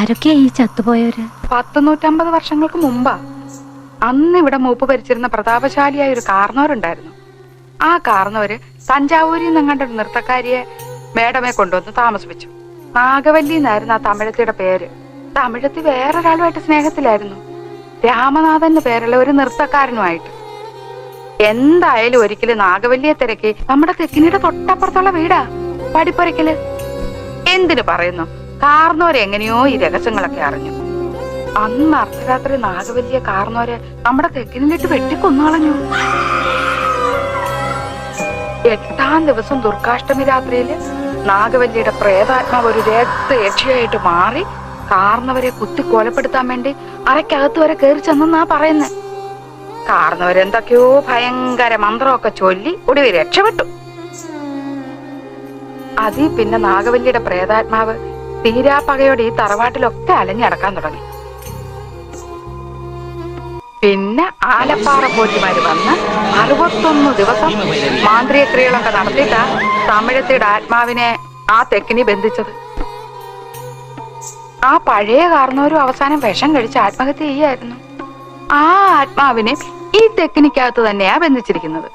ആരൊക്കെയാ ഈ ചത്തുപോയവര്? പത്ത് നൂറ്റമ്പത് വർഷങ്ങൾക്ക് മുമ്പാ അന്ന് ഇവിടെ മൂപ്പ് ഭരിച്ചിരുന്ന പ്രതാപശാലിയായ ഒരു കാർന്നവരുണ്ടായിരുന്നു ആ കാർന്നവര് തഞ്ചാവൂരിൽ നിന്നങ്ങണ്ട ഒരു നൃത്തക്കാരിയെ മേഡമെ കൊണ്ടുവന്ന് താമസിപ്പിച്ചു. നാഗവല്ലി എന്നായിരുന്നു ആ തമിഴത്തിയുടെ പേര്. തമിഴത്തി വേറൊരാളുമായിട്ട് സ്നേഹത്തിലായിരുന്നു. രാമനാഥൻ പേരുള്ള ഒരു നൃത്തക്കാരനുമായിട്ട്. എന്തായാലും ഒരിക്കലും നാഗവല്ലിയെ തിരക്കി നമ്മുടെ തെക്കിനിയുടെ തൊട്ടപ്പുറത്തുള്ള വീടാ പടിപ്പുരയ്ക്കൽ. എന്തിനു പറയുന്നു? കാർന്നോര് എങ്ങനെയോ ഈ രഹസ്യങ്ങളൊക്കെ അറിഞ്ഞു. അന്ന് അർദ്ധരാത്രി നാഗവല്ലിയ കാർന്നോരെ നമ്മുടെ തെക്കിനിലിട്ട് വെട്ടിക്കൊന്നളഞ്ഞു എട്ടാം ദിവസം ദുർഗാഷ്ടമി രാത്രിയിൽ നാഗവല്ലിയുടെ പ്രേതാത്മാവ് ഒരു രക്ത യക്ഷിയായിട്ട് മാറി കാർന്നവരെ കുത്തി കൊലപ്പെടുത്താൻ വേണ്ടി അരക്കകത്ത് വരെ കയറി ചെന്നാ പറയുന്നത് കാർന്നവരെന്തൊക്കെയോ ഭയങ്കര മന്ത്രമൊക്കെ ചൊല്ലി ഒടുവിൽ രക്ഷപ്പെട്ടു. അതി പിന്നെ നാഗവല്ലിയുടെ പ്രേതാത്മാവ് തീരാപ്പകയോടെ ഈ തറവാട്ടിലൊക്കെ അലഞ്ഞടക്കാൻ തുടങ്ങി. പിന്നെ ആലപ്പാറ പോറ്റിമാര് വന്ന് അറുപത്തൊന്ന് ദിവസം മാന്ത്രിക ക്രിയകളൊക്കെ നടത്തിയിട്ടാ തമിഴത്തിയുടെ ആത്മാവിനെ ആ തെക്കിനി ബന്ധിച്ചത്. ആ പഴയ കാർന്നവരും അവസാനം വിഷം കഴിച്ച് ആത്മഹത്യ ചെയ്യായിരുന്നു. ആ ആത്മാവിനെ ഈ തെക്കിനിക്കകത്ത് തന്നെയാ ബന്ധിച്ചിരിക്കുന്നത്.